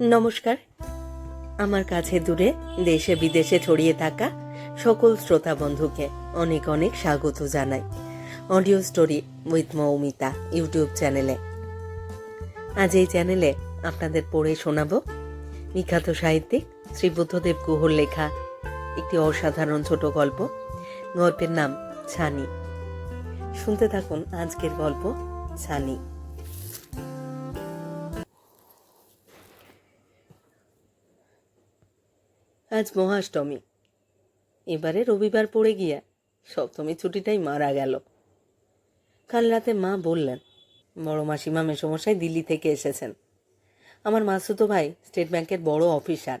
নমস্কার। আমার কাছে দূরে, দেশে বিদেশে ছড়িয়ে থাকা সকল শ্রোতা বন্ধুকে অনেক অনেক স্বাগত জানাই। Audio story with Moumita YouTube চ্যানেলে। আজ এই চ্যানেলে আপনাদের পড়ে শোনাবো বিখ্যাত সাহিত্যিক শ্রী বুদ্ধদেব গুহর লেখা একটি অসাধারণ ছোট গল্প। গল্পের নাম ছানি। শুনতে থাকুন আজকের গল্প ছানি। আজ মহাষ্টমী। এবারে রবিবার পড়ে গিয়া সপ্তমী ছুটিটাই মারা গেল। কাল রাতে মা বললেন, বড় মাসিমা, মেসমশাই দিল্লি থেকে এসেছেন। আমার মাসুতো ভাই স্টেট ব্যাংকের বড় অফিসার।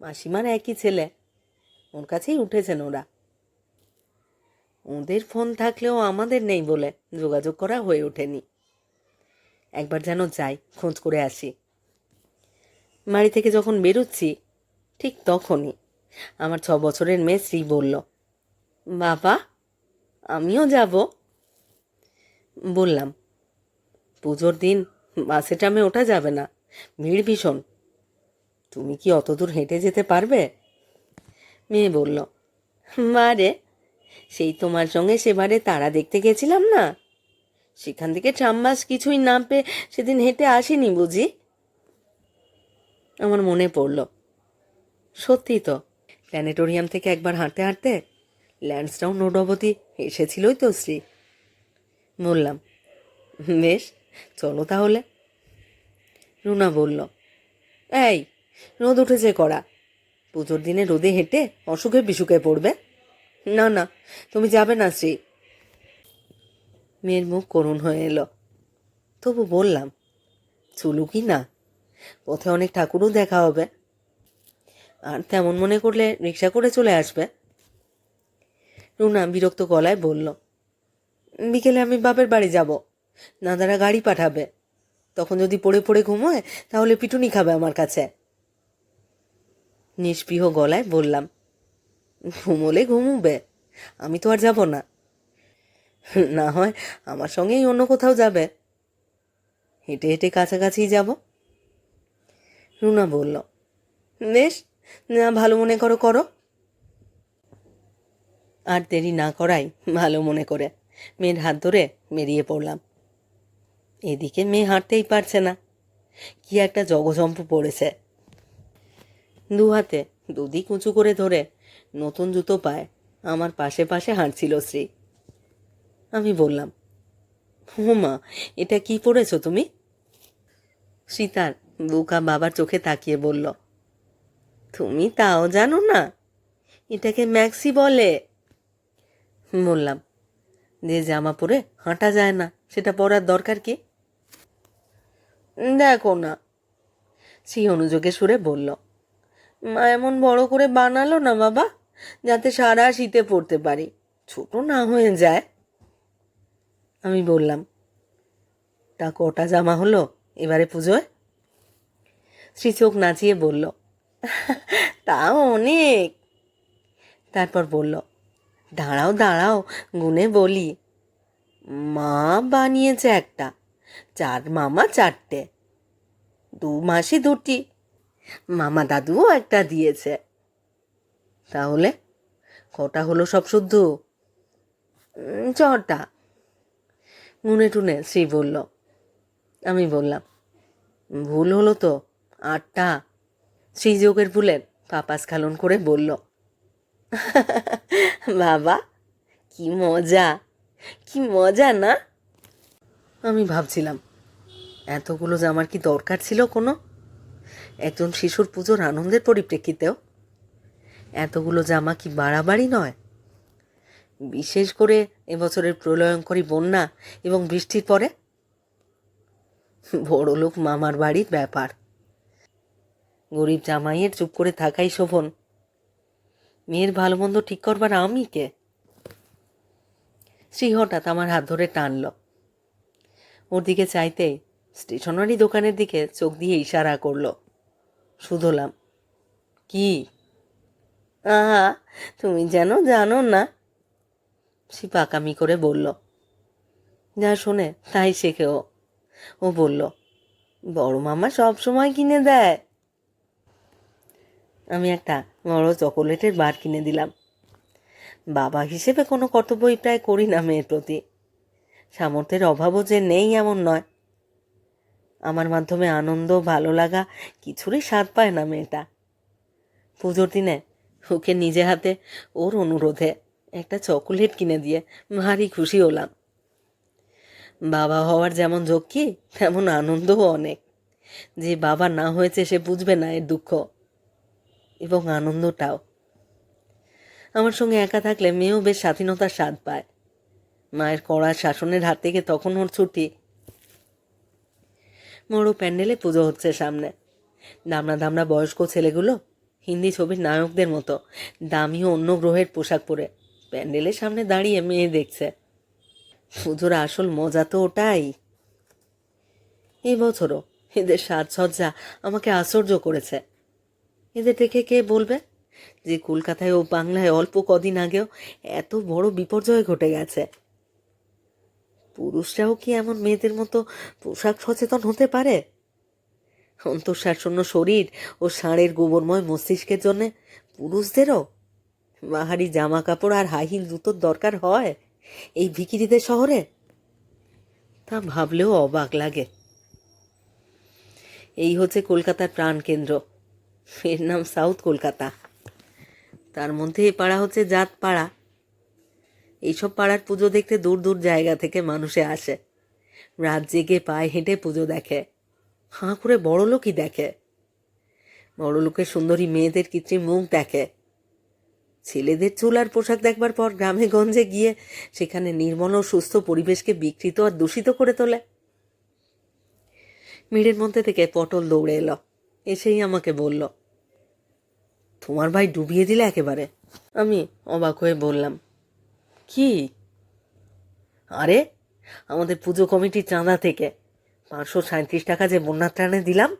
মাসিমার একই ছেলে। ওর কাছেই উঠেছেন ওরা। ওদের ফোন থাকলেও আমাদের নেই বলে যোগাযোগ করা হয়ে ওঠেনি। একবার যেন যাই, খোঁজ করে আসি। বাড়ি থেকে যখন বেরোচ্ছি ঠিক তখনই। আমার ছ বছরের মেয়ে শ্রী বলল, বাবা, আমিও যাব। বললাম, পুজোর দিন বাসে টামে ওঠা যাবে না, ভিড় ভীষণ। তুমি কি অত দূর হেঁটে যেতে পারবে? মেয়ে বলল, মা রে, সেই তোমার সঙ্গে সেবারে তারা দেখতে গেছিলাম না? সেখান থেকে ট্রাম বাস কিছুই না পেয়ে সেদিন হেঁটে আসিনি বুঝি? আমার মনে পড়ল সত্যি তো। প্ল্যানেটোরিয়াম থেকে একবার হাঁটতে হাঁটতে ল্যান্ডসটাউন রোড অবধি এসেছিলই তো শ্রী। বললাম, বেশ, চলো তাহলে। রুনা বলল, এই, রোদ উঠেছে করা পুজোর দিনে রোদে হেঁটে অসুখে বিসুখে পড়বে? না না, তুমি যাবে না শ্রী। মেয়ের মুখ করুণ হয়ে এলো। তবু বললাম, চলু কি না? পথে অনেক ঠাকুরও দেখা হবে। আর তেমন মনে করলে রিক্সা করে চলে আসবে। রুনা বিরক্ত গলায় বলল, বিকেলে আমি বাপের বাড়ি যাব। নাদারা গাড়ি পাঠাবে। তখন যদি পড়ে পড়ে ঘুমোয়, তাহলে পিটুনি খাবে আমার কাছে। নিষ্পৃহ গলায় বললাম, ঘুমোলে ঘুমুবে, আমি তো আর যাব না। না হয় আমার সঙ্গেই অন্য কোথাও যাবে। হেঁটে হেঁটে কাছাকাছি যাব। রুনা বলল, বেশ না, ভালো মনে করো করো। আর দেরি না করাই ভালো মনে করে। মেয়ের হাত ধরে বেরিয়ে পড়লাম। এদিকে মেয়ে হাঁটতেই পারছে না। কি একটা জগজম্প পড়েছে। দু হাতে দুদিক উঁচু করে ধরে নতুন জুতো পায় আমার পাশে পাশে হাঁটছিল শ্রী। আমি বললাম হুমা এটা কি পড়েছো তুমি? সীতার বুকা বাবার চোখে তাকিয়ে বলল তুমি তাও জানো না? এটাকে ম্যাক্সি বলে। বললাম, যে জামা পরে হাঁটা যায় না, সেটা পরার দরকার কি? দেখো না সে অনুযোগে সুরে বলল, মা এমন বড় করে বানালো না বাবা, যাতে সারা শীতে পড়তে পারি, ছোট না হয়ে যায়। আমি বললাম, তা কটা জামা হলো এবারে পুজোয়? শ্রী চোখ নাচিয়ে বলল তাও অনেক। তারপর বলল, দাঁড়াও দাঁড়াও, গুনে বলি। মা বানিয়েছে একটা, চার মামা চারটে, দু মাসে দুটি, মামা দাদুও একটা দিয়েছে। তাহলে কটা হলো সব শুদ্ধ? ছটা। গুনে টুনে শ্রী বলল, আমি বললাম, ভুল হলো তো, আটটা। শ্রীযোগের ভুলের পাপাস খালন করে বলল, বাবা, কি মজা কি মজা না? আমি ভাবছিলাম, এতগুলো জামার কি দরকার ছিল কোনো? একজন শিশুর পুজোর আনন্দের পরিপ্রেক্ষিতেও? এতগুলো জামা কি বাড়াবাড়ি নয়? বিশেষ করে এবছরের প্রলয়ঙ্করী বন্যা এবং বৃষ্টির পরে? বড়লোক মামার বাড়ির ব্যাপার। গরিব জামাইয়ের চুপ করে থাকাই শোভন। মেয়ের ভালো মন্দ ঠিক করবার আমি কে? শ্রী হঠাৎ আমার হাত ধরে টানল। ওর দিকে চাইতেই স্টেশনারি দোকানের দিকে চোখ দিয়ে ইশারা করল। শুধলাম, কি? আহা, তুমি যেন জানো না? সে পাকামি করে বলল, যা শোনে তাই শেখে ও। ও বলল, বড় মামা সব সময় কিনে দেয়। আমি একটা বড় চকোলেটের বার কিনে দিলাম। বাবা হিসেবে কোনো কর্তব্যই প্রায় করি না মেয়ের প্রতি। সামর্থ্যের অভাবও যে নেই এমন নয়। আমার মাধ্যমে আনন্দ, ভালো লাগা, কিছুরই স্বাদ পায় না মেয়েটা। পুজোর দিনে ওকে নিজে হাতে ওর অনুরোধে একটা চকোলেট কিনে দিয়ে ভারী খুশি হলাম। বাবা হওয়ার যেমন ঝক্কি, তেমন আনন্দও অনেক। যে বাবা না হয়েছে সে বুঝবে না এর দুঃখ। এবং আনন্দটাও। আমার সঙ্গে একা থাকলে মেয়েও বেশ স্বাধীনতার স্বাদ পায়। মায়ের কড়া শাসনের হাত থেকে তখন ওর ছুটি। বড় প্যান্ডেলে পুজো হচ্ছে সামনে। দামনা দামনা বয়স্ক ছেলেগুলো হিন্দি ছবির নায়কদের মতো, দামি অন্য গ্রহের পোশাক পরে প্যান্ডেলের সামনে দাঁড়িয়ে মেয়ে দেখছে। পুজোর আসল মজা তো ওটাই। এই বছরও এদের সাজসজ্জা আমাকে আশ্চর্য করেছে। এদের দেখে কে বলবে? যে কলকাতায় ও বাংলায় অল্প কদিন আগেও এত বড় বিপর্যয় ঘটে গেছে। পুরুষরাও কি এমন মেয়েদের মতো পোশাক সচেতন হতে পারে? অন্তঃশ্বাসন্ন শরীর ও ষাঁড়ের গোবরময় মস্তিষ্কের জন্য পুরুষদেরও বাহারি জামা কাপড় আর হাই হিল জুতোর দরকার হয় এই ভিকিরিদের শহরে? তা ভাবলেও অবাক লাগে। এই হচ্ছে কলকাতার প্রাণকেন্দ্র। এর নাম সাউথ কলকাতা। তার মধ্যে এ পাড়া হচ্ছে জাত পাড়া। এইসব পাড়ার পুজো দেখতে দূর দূর জায়গা থেকে মানুষে আসে। রাত জেগে পায়ে হেঁটে পুজো দেখে। হাঁ করে বড় লোকই দেখে। বড় লোকের সুন্দরী মেয়েদের কৃত্রিম মুখ দেখে। ছেলেদের চুল আর পোশাক দেখবার পর গ্রামে গঞ্জে গিয়ে সেখানে নির্মল ও সুস্থ পরিবেশকে বিকৃত আর দূষিত করে তোলে। মিড়ের মধ্যে থেকে পটল দৌড়ে এলো। এসেই আমাকে বলল, তোমার ভাই ডুবিয়ে দিলে একেবারে? আমি অবাক হয়ে বললাম, কি? আরে, আমাদের পুজো কমিটির চাঁদা থেকে পাঁচশো সাঁত্রিশ টাকা যে বন্যার ত্রাণে দিলাম,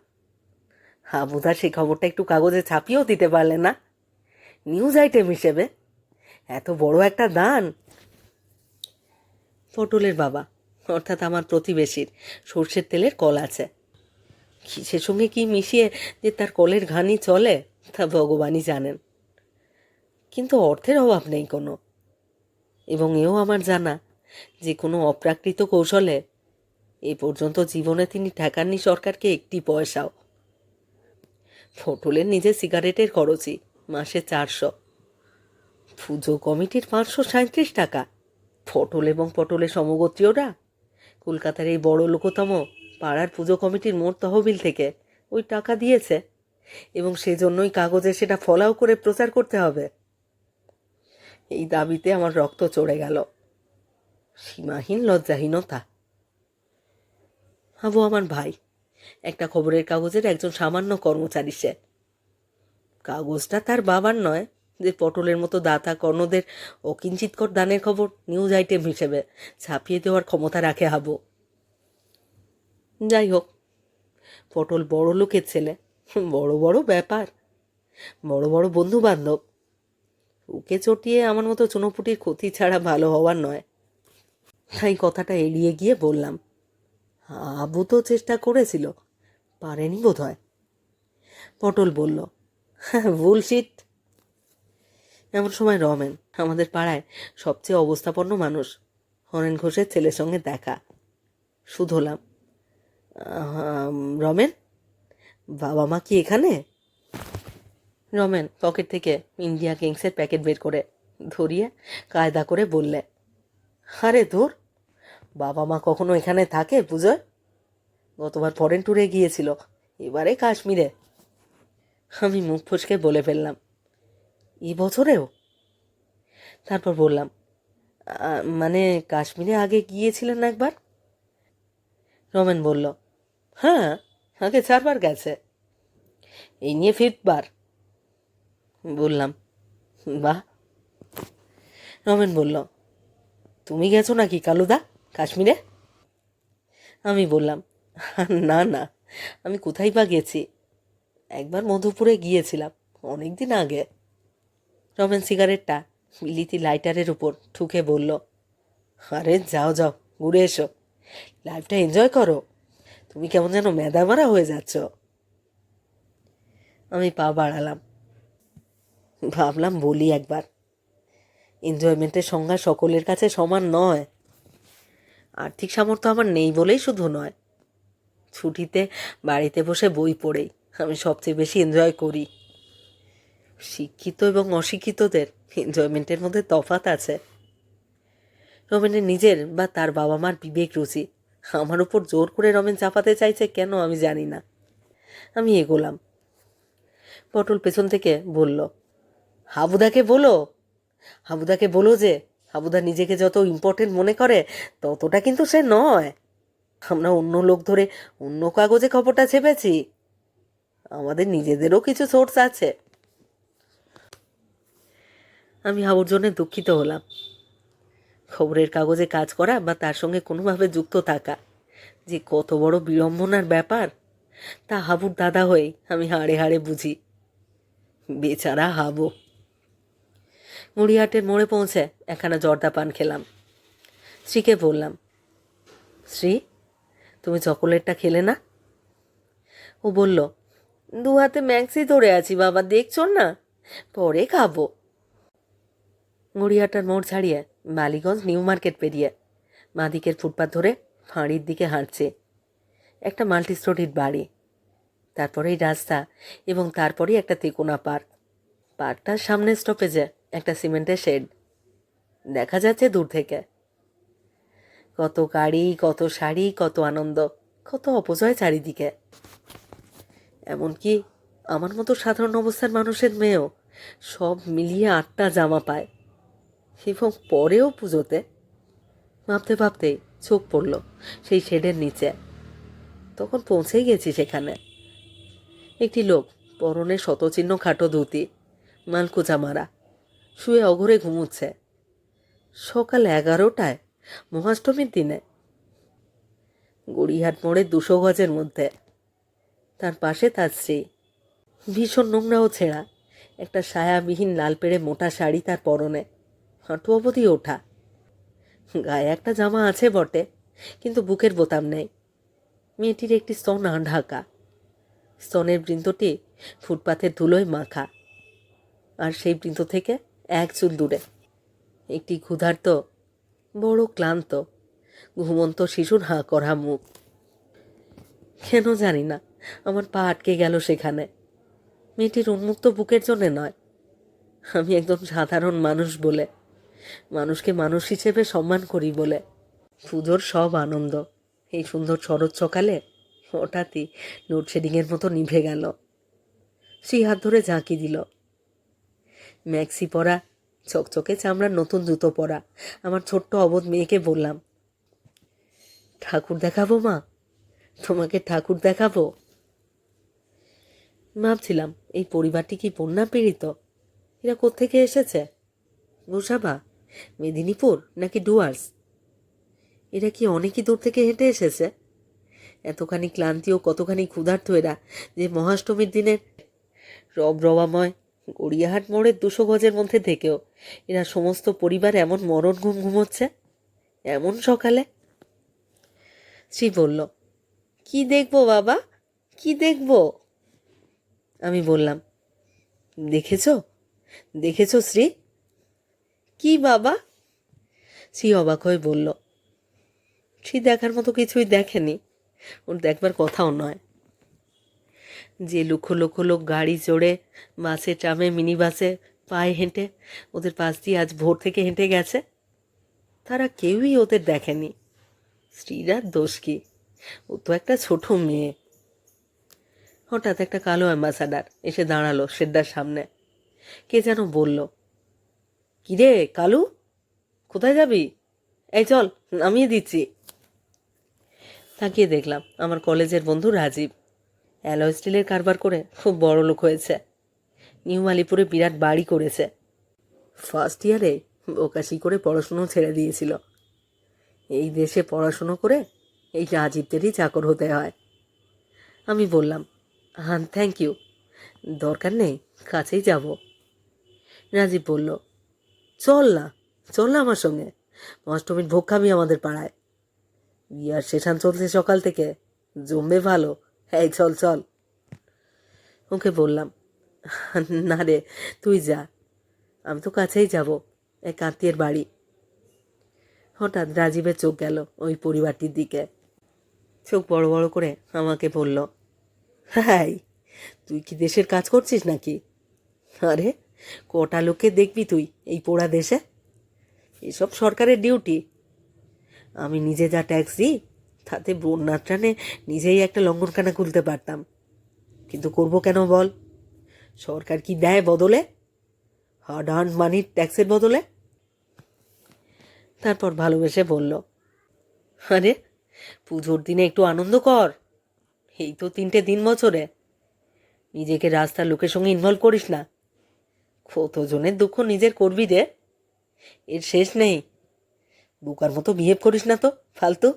হাবুদা সেই খবরটা একটু কাগজে ছাপিয়েও দিতে পারলে না? নিউজ আইটেম হিসেবে, এত বড় একটা দান? পটলের বাবা, অর্থাৎ আমার প্রতিবেশীর সর্ষের তেলের কল আছে। কিসের সঙ্গে কি মিশিয়ে যে তার কলের ঘানি চলে, তা ভগবানই জানেন। কিন্তু অর্থের অভাব নেই কোনো। এবং এও আমার জানা, যে কোনো অপ্রাকৃত কৌশলে এ পর্যন্ত জীবনে তিনি ঠেকাননি সরকারকে একটি পয়সাও। ফটলের নিজের সিগারেটের খরচই, মাসে চারশো। পুজো কমিটির পাঁচশো সাঁত্রিশ টাকা। ফটল এবং পটলের সমগোত্রীয়রা, কলকাতার এই বড় লোকতম পাড়ার পুজো কমিটির মোট তহবিল থেকে ওই টাকা দিয়েছে এবং সেজন্যই কাগজে সেটা ফলাও করে প্রচার করতে হবে। এই দাবিতে আমার রক্ত চড়ে গেল। সীমাহীন লজ্জাহীনতা। হাবু আমার ভাই, একটা খবরের কাগজের একজন সামান্য কর্মচারী সে। কাগজটা তার বাবার নয়, যে পটলের মতো দাতা কর্ণদের অকিঞ্চিতকর দানের খবর নিউজ আইটেম হিসেবে ছাপিয়ে দেওয়ার ক্ষমতা রাখে হাবু। যাই হোক পটল বড় লোকের ছেলে, বড় বড় ব্যাপার, বড় বড় বন্ধু বান্ধব ওকে চটিয়ে আমার মতো চুনোপুটির ক্ষতি ছাড়া ভালো হওয়ার নয়। তাই কথাটা এড়িয়ে গিয়ে বললাম, আবু তো চেষ্টা করেছিল, পারেনি বোধ হয় পটল বলল হ্যাঁ বুলশিট এমন সময় রমেন, আমাদের পাড়ায় সবচেয়ে অবস্থাপন্ন মানুষ, হরেন ঘোষের ছেলের সঙ্গে দেখা। শুধলাম রমেন? বাবা মা কি এখানে? রমেন, পকেট থেকে ইন্ডিয়া কিংসের প্যাকেট বের করে ধরিয়ে কায়দা করে বললে, আরে তোর বাবা মা কখনো এখানে থাকে পুজোয়? গতবার ফরেন ট্যুরে গিয়েছিল, এবারে কাশ্মীরে। আমি মুখ ফসকে বলে ফেললাম এ বছরেও? তারপর বললাম মানে কাশ্মীরে আগে গিয়েছিলেন একবার? রমেন বলল হ্যাঁ আগে চারবার গেছে। এই নিয়ে ফিরবার। বললাম, বাহ। রমেন বলল, তুমি গেছো নাকি কালুদা, কাশ্মীরে? আমি বললাম, না না, আমি কোথায় বা গেছি? একবার মধুপুরে গিয়েছিলাম অনেক দিন আগে। রমেন সিগারেটটা বিলিতি লাইটারের উপর ঠুকে বলল, আরে যাও যাও, ঘুরে এসো। লাইফটা এনজয় করো। তুমি কেমন যেন মেদা মারা হয়ে যাচ্ছ। আমি পা বাড়ালাম। ভাবলাম বলি একবার। এনজয়মেন্টের সংজ্ঞা সকলের কাছে সমান নয়। আর্থিক সামর্থ্য আমার নেই বলেই শুধু নয়। ছুটিতে বাড়িতে বসে বই পড়েই আমি সবচেয়ে বেশি এনজয় করি। শিক্ষিত এবং অশিক্ষিতদের এনজয়মেন্টের মধ্যে তফাৎ আছে। রমেনের নিজের বা তার বাবা মার বিবেক রুচি আমার উপর জোর করে রমেন চাপাতে চাইছে কেন আমি জানি না। আমি এগোলাম। পটল পেছন থেকে বলল, হাবুদাকে বলো। হাবুদাকে বলো যে, হাবুদা নিজেকে যত ইম্পর্টেন্ট মনে করে, ততটা কিন্তু সে নয়। আমরা অন্য লোক ধরে অন্য কাগজে খবরটা ছেপেছি। আমাদের নিজেদেরও কিছু সোর্স আছে। আমি হাবুর জন্য দুঃখিত হলাম। খবরের কাগজে কাজ করা বা তার সঙ্গে কোনোভাবে যুক্ত থাকা। যে কত বড় বিড়ম্বনার ব্যাপার, তা হাবুর দাদা হয়ে আমি হাড়ে হাড়ে বুঝি। বেচারা হাবু। মুড়িহাটের মোড়ে পৌঁছে একখানা জর্দা পান খেলাম। শ্রীকে বললাম শ্রী তুমি চকোলেটটা খেলে না? ও বলল, দু হাতে ম্যাক্সি ধরে আছি বাবা, দেখছ না? পরে খাব। গড়িয়াটার মোড় ছাড়িয়ে বালিগঞ্জ নিউ মার্কেট পেরিয়ে মাদিকের ফুটপাত ধরে ফাঁড়ির দিকে হাঁটছে। একটা মাল্টি স্টোরির বাড়ি, তারপরেই রাস্তা এবং তারপরেই একটা তেকোনা পার্ক। পার্কটার সামনে স্টপেজে একটা সিমেন্টের শেড। দেখা যাচ্ছে দূর থেকে। কত গাড়ি, কত শাড়ি, কত আনন্দ, কত অপজয় চারিদিকে। এমনকি আমার মতো সাধারণ অবস্থার মানুষের মেয়েও সব মিলিয়ে আটটা জামা পায়। এবং পরেও পুজোতে ভাবতে ভাবতেই চোখ পড়ল সেই শেডের নিচে। তখন পৌঁছেই গেছি সেখানে। একটি লোক, পরনে শতচিহ্ন খাটো ধুতি মালকুচা মারা শুয়ে অঘরে ঘুমুচ্ছে। সকাল এগারোটায়, মহাষ্টমীর দিনে। গড়িহাট মোড়ে দুশো গজের মধ্যে। তার পাশে তার স্ত্রী। ভীষণ নোংরা ও ছেঁড়া। একটা সায়াবিহীন লাল পেড়ে মোটা শাড়ি তার পরনে। হাঁটু অবধি ওঠা। গায়ে একটা জামা আছে বটে, কিন্তু বুকের বোতাম নেই। মেয়েটির একটি স্তন ঢাকা স্তনের বৃন্দটি ফুটপাথের ধুলোয় মাখা। আর সেই বৃন্দ থেকে এক চুল দূরে। একটি ক্ষুধার্ত, বড় ক্লান্ত, ঘুমন্ত শিশুর হাঁ করা মুখ। কেন জানি না, আমার পা আটকে গেল সেখানে। মেয়েটির উন্মুক্ত বুকের জন্যে নয়। আমি একদম সাধারণ মানুষ বলে মানুষকে মানুষ হিসেবে সম্মান করি বলে। পুজোর সব আনন্দ। এই সুন্দর শরৎ সকালে হঠাৎই লোডশেডিংয়ের মতো নিভে গেল। সেই হাত ধরে ঝাঁকি দিল। ম্যাক্সি পরা, চকচকে চামড়ার নতুন জুতো পরা, আমার ছোট্ট অবোধ মেয়েকে বললাম, ঠাকুর দেখাবো মা? তোমাকে ঠাকুর দেখাবো? ভাবছিলাম, এই পরিবারটি কি বন্যা পীড়িত? এরা কোত্থেকে এসেছে? গোসাবা মেদিনীপুর নাকি ডুয়ার্স? এরা কি অনেকই দূর থেকে হেঁটে এসেছে? এতখানি ক্লান্তি ও কতখানি ক্ষুধার্ত এরা যে মহাষ্টমীর দিনের রব রবাময় গড়িয়াহাট মোড়ের দুশো গজের মধ্যে থেকেও এরা সমস্ত পরিবার এমন মরণ ঘুম ঘুমোচ্ছে এমন সকালে? শ্রী বলল, কি দেখব বাবা? কি দেখব? আমি বললাম, দেখেছ? দেখেছ শ্রী কি বাবা? শ্রী অবাক হয়ে বলল শ্রী দেখার মতো কিছুই দেখেনি। ওর দেখবার কথাও নয়। যে লক্ষ লক্ষ লোক গাড়ি চড়ে, বাসে ট্রামে মিনি বাসে পায়ে হেঁটে, ওদের পাশ দিয়ে আজ ভোর থেকে হেঁটে গেছে। তারা কেউই ওদের দেখেনি। স্ত্রীরা দোষ কি? ও তো একটা ছোট মেয়ে। হঠাৎ একটা কালো অ্যাম্বাসাডার এসে দাঁড়াল শেড্ডার সামনে। কে যেন বলল কিরে, কালু? কোথায় যাবি? এই চল, নামিয়ে দিচ্ছি। তাকিয়ে দেখলাম আমার কলেজের বন্ধু রাজীব। অ্যালয় স্টিলের কারবার করে খুব বড় লোক হয়েছে। নিউ আলিপুরে বিরাট বাড়ি করেছে। ফার্স্ট ইয়ারে ওকাশি করে পড়াশুনো ছেড়ে দিয়েছিল। এই দেশে পড়াশুনো করে এই রাজীবদেরই চাকর হতে হয়। আমি বললাম হান থ্যাংক ইউ দরকার নেই, কাছেই যাব। রাজীব বলল চল না চল না আমার সঙ্গে। অষ্টমীর ভোগ খাবি আমাদের পাড়ায়। বিয়ার সেশন চলছে সকাল থেকে। জমবে ভালো। এই, চল চল। ওকে বললাম, না রে, তুই যা। আমি তো কাছেই যাব এক আত্মীয়ের বাড়ি। হঠাৎ রাজীবের চোখ গেল ওই পরিবারটির দিকে। চোখ বড় বড় করে আমাকে বলল হাই তুই কি দেশের কাজ করছিস নাকি? আরে কটা লোককে দেখবি তুই এই পোড়া দেশে? এসব সরকারের ডিউটি। আমি নিজে যা ট্যাক্স দিই, তাতে বন্যার টানে নিজেই একটা লঙ্ঘনখানা খুলতে পারতাম। কিন্তু করব কেন বল? সরকার কি দেয় বদলে? হার্ড আর্ন মানির ট্যাক্সের বদলে? তারপর ভালোবেসে বলল, আরে, পুজোর দিনে একটু আনন্দ কর। এই তো তিনটে দিন বছরে। নিজেকে রাস্তার লোকের সঙ্গে ইনভলভ করিস না। কতজনের দুঃখ নিজের করবি রে এর শেষ নেই। বুকার মতো বিহেভ করিস না তো, ফালতু।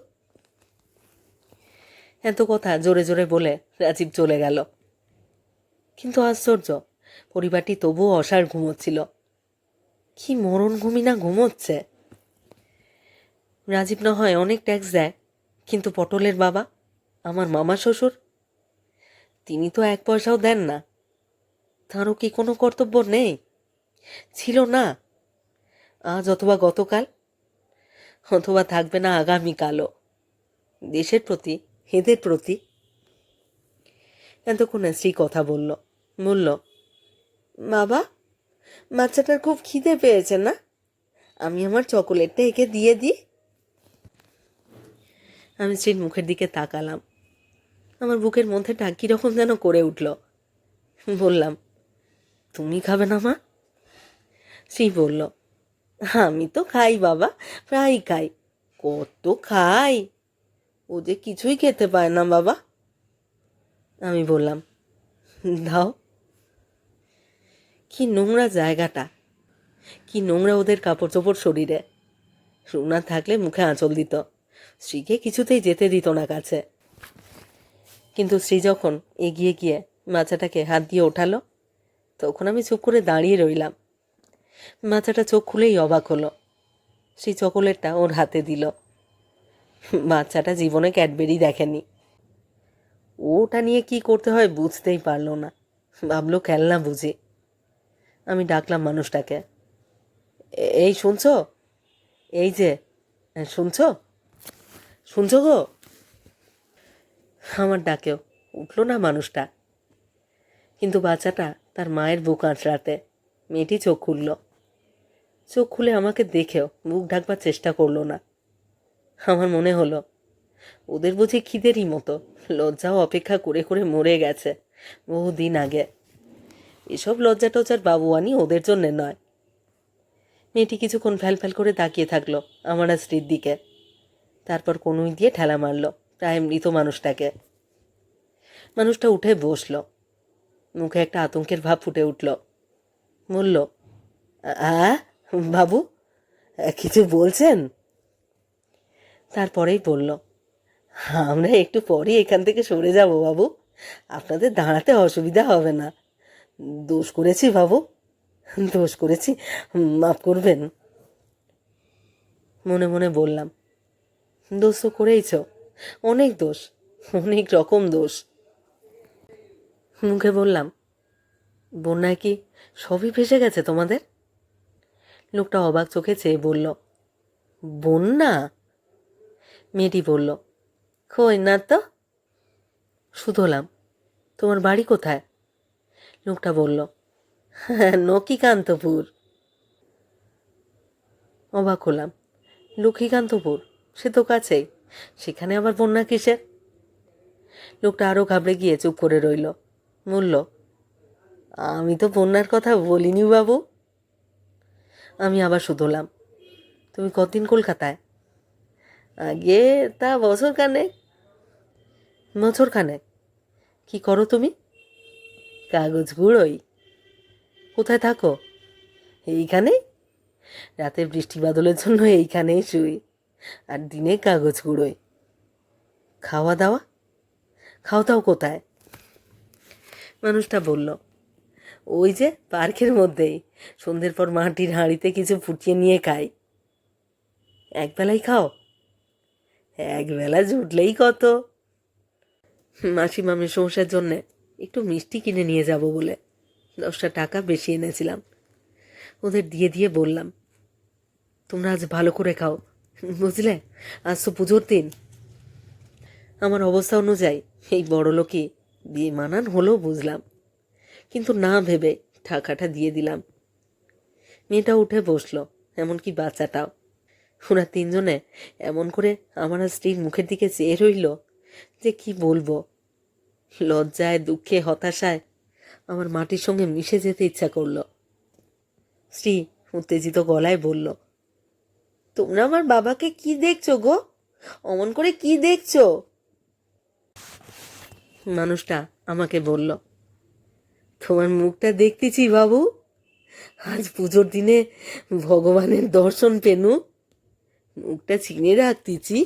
এত কথা জোরে জোরে বলে রাজীব চলে গেল। কিন্তু আশ্চর্য, পরিবারটি তবুও অসার ঘুমোচ্ছিল। কি মরণ ঘুমি না ঘুমোচ্ছে। রাজীব না হয় অনেক ট্যাক্স দেয়, কিন্তু পটলের বাবা, আমার মামা শ্বশুর। তিনি তো এক পয়সাও দেন না। তাঁরও কি কোনো কর্তব্য নেই? ছিল না। আজ অথবা গতকাল, অথবা থাকবে না আগামীকালও। দেশের প্রতি, এদের প্রতি। এতক্ষণে স্ত্রী কথা বলল বলল, বাবা, বাচ্চাটার খুব খিদে পেয়েছে না? আমি আমার চকোলেটটা একে দিয়ে দিই? আমি স্ত্রীর মুখের দিকে তাকালাম। আমার বুকের মধ্যে মধ্যেটা কীরকম যেন করে উঠল। বললাম তুমি খাবে না, মা? স্ত্রী বলল, আমি তো খাই, বাবা প্রায় খাই। কত খাই? ও যে কিছুই খেতে পায় না, বাবা। আমি বললাম, দাও। কি নোংরা জায়গাটা। কি নোংরা ওদের কাপড় চোপড় শরীরে। রুনা থাকলে মুখে আঁচল দিত। শ্রীকে কিছুতেই যেতে দিত না কাছে। কিন্তু শ্রী যখন এগিয়ে গিয়ে বাচ্চাটাকে হাত দিয়ে ওঠালো তখন আমি চুপ করে দাঁড়িয়ে রইলাম। বাচ্চাটা চোখ খুলেই অবাক হলো। সেই চকোলেটটা ওর হাতে দিল। বাচ্চাটা জীবনে ক্যাডবেরি দেখেনি। ওটা নিয়ে কি করতে হয় বুঝতেই পারল না। ভাবলো খেলনা বুঝি। আমি ডাকলাম মানুষটাকে। এই শুনছো? এই যে শুনছো? শুনছো গো? আমার ডাকেও উঠল না মানুষটা। কিন্তু বাচ্চাটা তার মায়ের বুক আঁচড়াতে। মেয়েটি চোখ খুলল। চোখ খুলে আমাকে দেখেও বুক ঢাকবার চেষ্টা করল না। আমার মনে হলো, ওদের বুঝি খিদেরই মতো, লজ্জাও অপেক্ষা করে করে মরে গেছে বহুদিন আগে। এসব লজ্জা টজ্জার বাবুয়ানি ওদের জন্যে নয়। মেয়েটি কিছুক্ষণ ফ্যাল ফ্যাল করে তাকিয়ে থাকল আমার স্ত্রীর দিকে। তারপর কনুই দিয়ে ঠেলা মারলো, প্রায় মৃত মানুষটাকে। মানুষটা উঠে বসল। মুখে একটা আতঙ্কের ভাব ফুটে উঠল। বলল, আ বাবু, কিছু বলছেন? তারপরেই বলল, আমরা একটু পরেই এখান থেকে সরে যাব, বাবু। আপনাদের দাঁড়াতে অসুবিধা হবে না। দোষ করেছি, বাবু। দোষ করেছি, মাফ করবেন। মনে মনে বললাম, দোষ তো করেইছ। অনেক দোষ, অনেক রকম দোষ। মুখে বললাম বন্যায় কি সবই ভেসে গেছে তোমাদের? লোকটা অবাক চোখে চেয়ে বলল বন্যা? মেয়েটি বলল কই না তো? শুধলাম তোমার বাড়ি কোথায়? লোকটা বলল "হ্যাঁ, নকিকান্তপুর। অবাক হলাম লক্ষ্মীকান্তপুর সে তো কাছেই সেখানে আবার বন্যা কিসের? লোকটা আরও ঘাবড়ে গিয়ে চুপ করে রইল। বলল আমি তো বন্যার কথা বলিনি বাবু। আমি আবার শুধলাম তুমি কতদিন কলকাতায়? আগে তা বছর কানেক বছর খানেক। কি করো তুমি? কাগজ গুঁড়োই। কোথায় থাকো? এইখানে? রাতে বৃষ্টি বাদলের জন্য এইখানেই শুই। আর দিনে কাগজ কুড়োই খাওয়া দাওয়া? খাওয়া দাওয়া কোথায়? মানুষটা বলল, ওই যে পার্কের মধ্যেই, সন্ধ্যের পর মাটির হাঁড়িতে কিছু ফুটিয়ে নিয়ে খাই একবেলাই খাও। একবেলা জুটলেই কত? মাসি মামির সমস্যার জন্যে একটু মিষ্টি কিনে নিয়ে যাব বলে দশটা টাকা বেশি এনেছিলাম। ওদের দিয়ে দিয়ে বললাম, তোমরা আজ ভালো করে খাও, বুঝলে? আজ তো পুজোর দিন। আমার অবস্থা অনুযায়ী এই বড় লোকই বিয়ে মানান হলেও বুঝলাম। কিন্তু না ভেবে টাকাটা দিয়ে দিলাম। মেয়েটা উঠে বসল, এমনকি বাচ্চাটাও। ওরা তিনজনে এমন করে আমার স্ত্রীর মুখের দিকে চেয়ে রইল যে কি বলব। লজ্জায়, দুঃখে, হতাশায় আমার মাটির সঙ্গে মিশে যেতে ইচ্ছা করল। স্ত্রী উত্তেজিত গলায় বলল, তোমরা আমার বাবাকে কি দেখছ গো? অমন করে কি দেখছ? মানুষটা আমাকে বলল, তোমার মুখটা দেখতেছি বাবু। আজ পুজোর দিনে ভগবানের দর্শন পেনু। মুখটা চিনে রাখতেছি।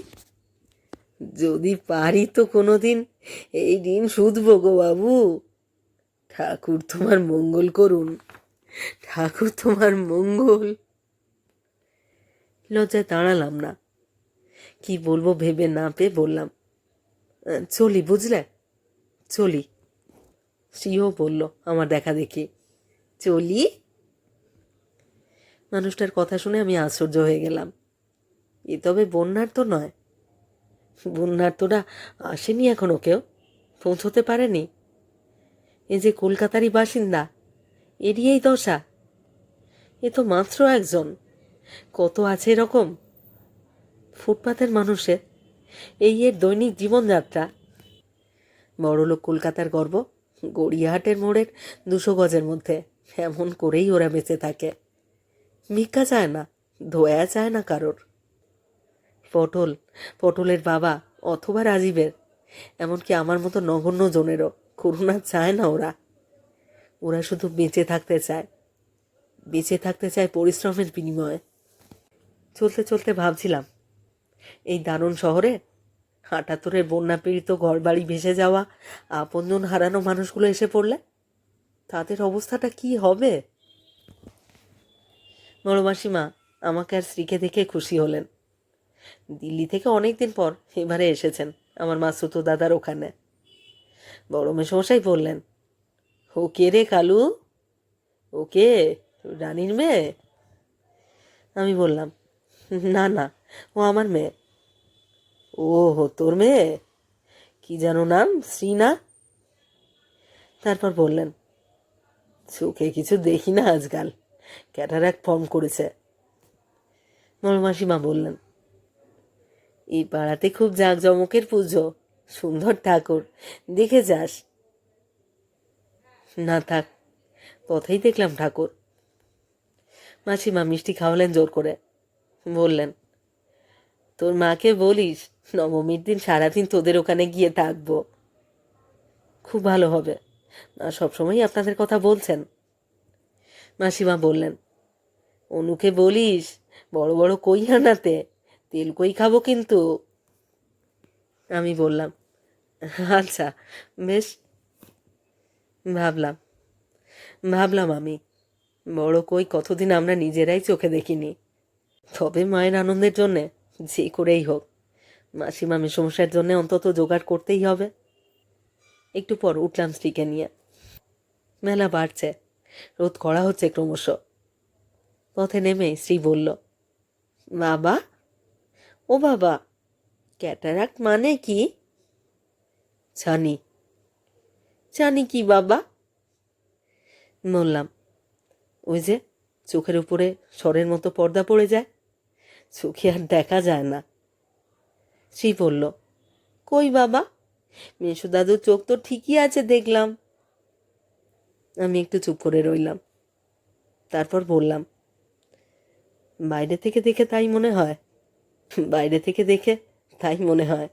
যদি পারি তো কোনো দিন এই দিন শুধবো গো বাবু। ঠাকুর তোমার মঙ্গল করুন। ঠাকুর তোমার মঙ্গল। লজ্জায় দাঁড়ালাম না। কি বলব ভেবে না পেয়ে বললাম, চলি, বুঝলে? চলি। শ্রীও বলল, আমার দেখা দেখি। চলি? মানুষটার কথা শুনে আমি আশ্চর্য হয়ে গেলাম। এ তবে বন্যার তো নয়। বন্যার তোরা আসেনি এখনও কেউ? পৌঁছতে পারেনি? এ যে কলকাতারই বাসিন্দা, এরই এই দশা। এ তো মাত্র একজন। কত আছে এরকম? ফুটপাতের মানুষের। এই এর দৈনিক জীবনযাত্রা। বড়লোক কলকাতার গর্ব? গড়িয়াহাটের মোড়ের দুশো গজের মধ্যে। এমন করেই ওরা বেঁচে থাকে। ভিক্ষা চায় না, ধোয়া চায় না কারোর। পটল, পটলের বাবা অথবা রাজীবের। এমনকি আমার মতো নগণ্য জনেরও। করুণা চায় না ওরা। ওরা শুধু বেঁচে থাকতে চায়। বেঁচে থাকতে চায় পরিশ্রমের বিনিময়ে। চলতে চলতে ভাবছিলাম, এই দারুণ শহরে আটাত্তরের বন্যা পীড়িত ঘরবাড়ি ভেসে যাওয়া, আপনজন হারানো মানুষগুলো এসে পড়লে? তাদের অবস্থাটা কি হবে? বড় মাসিমা, আমাকে আর স্ত্রীকে দেখে খুশি হলেন। দিল্লি থেকে অনেক দিন পর এবারে এসেছেন আমার মাসুতো দাদার ওখানে। বড় মেসমশাই বললেন ও কে রে কালু? ও কে রানীর মেয়ে? আমি বললাম, না না, ও আমার মেয়ে। ও তোর মেয়ে? কি যেন নাম, শ্রীনা? তারপর বললেন, চোখে কিছু দেখি না আজকাল। ক্যাটারাক ফর্ম করেছে। বড় মাসিমা বললেন, এই পাড়াতে খুব জাঁকজমকের পুজো। সুন্দর ঠাকুর। দেখে যাস। না থাক, পথেই দেখলাম ঠাকুর। মাসিমা মিষ্টি খাওয়ালেন জোর করে। বললেন, তোর মাকে বলিস নবমীর দিন, সারাদিন তোদের ওখানে গিয়ে থাকব। খুব ভালো হবে। মা সবসময়ই আপনাদের কথা বলছেন। মাসিমা বললেন, অনুকে বলিস, বড় বড় কই আনাতে, তেল কই খাব কিন্তু? আমি বললাম আচ্ছা বেশ। ভাবলাম ভাবলাম আমি, বড় কই কতদিন আমরা নিজেরাই চোখে দেখিনি। তবে মায়ের আনন্দের জন্যে যে করেই হোক। মাসিমা সমস্যার জন্য অন্তত জোগাড় করতেই হবে। একটু পর উঠলাম স্ত্রীকে নিয়ে। মেলা বাড়ছে, রোদ করা হচ্ছে ক্রমশ। পথে নেমে স্ত্রী বলল, বাবা? ও বাবা, ক্যাটারাক্ট মানে কি? জানি। জানি কি, বাবা? বললাম, ওই যে চোখের উপরে স্বরের মতো পর্দা পড়ে যায়। চোখে আর দেখা যায় না। শ্রী বলল, কই বাবা? মেসু দাদুর চোখ তো ঠিকই আছে দেখলাম। আমি একটু চুপ করে রইলাম। তারপর বললাম, বাইরে থেকে দেখে তাই মনে হয়। বাইরে থেকে দেখে তাই মনে হয়।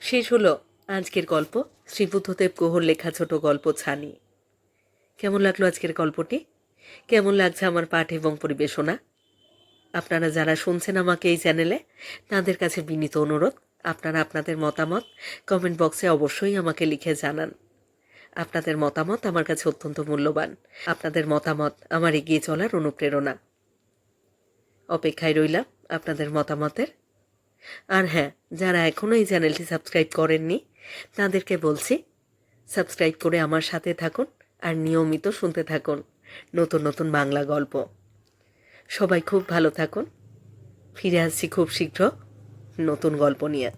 শেষ হলো আজকের গল্প শ্রীবুদ্ধদেব গুহর লেখা ছোট গল্প ছানি। কেমন লাগল আজকের গল্পটি? কেমন লাগছে আমার পাঠ এবং পরিবেশনা? আপনারা যারা শুনছেন আমাকে এই চ্যানেলে, তাদের কাছে বিনীত অনুরোধ, আপনারা আপনাদের মতামত কমেন্ট বক্সে অবশ্যই আমাকে লিখে জানান। আপনাদের মতামত আমার কাছে অত্যন্ত মূল্যবান। আপনাদের মতামত আমার এগিয়ে চলার অনুপ্রেরণা। অপেক্ষায় রইলাম আপনাদের মতামতের। আর হ্যাঁ যারা এখনও এই চ্যানেলটি সাবস্ক্রাইব করেননি, তাদেরকে বলছি, সাবস্ক্রাইব করে আমার সাথে থাকুন আর নিয়মিত শুনতে থাকুন। নতুন নতুন বাংলা গল্প। সবাই খুব ভালো থাকুন। ফিরে আসছি খুব শীঘ্র নতুন গল্প নিয়ে।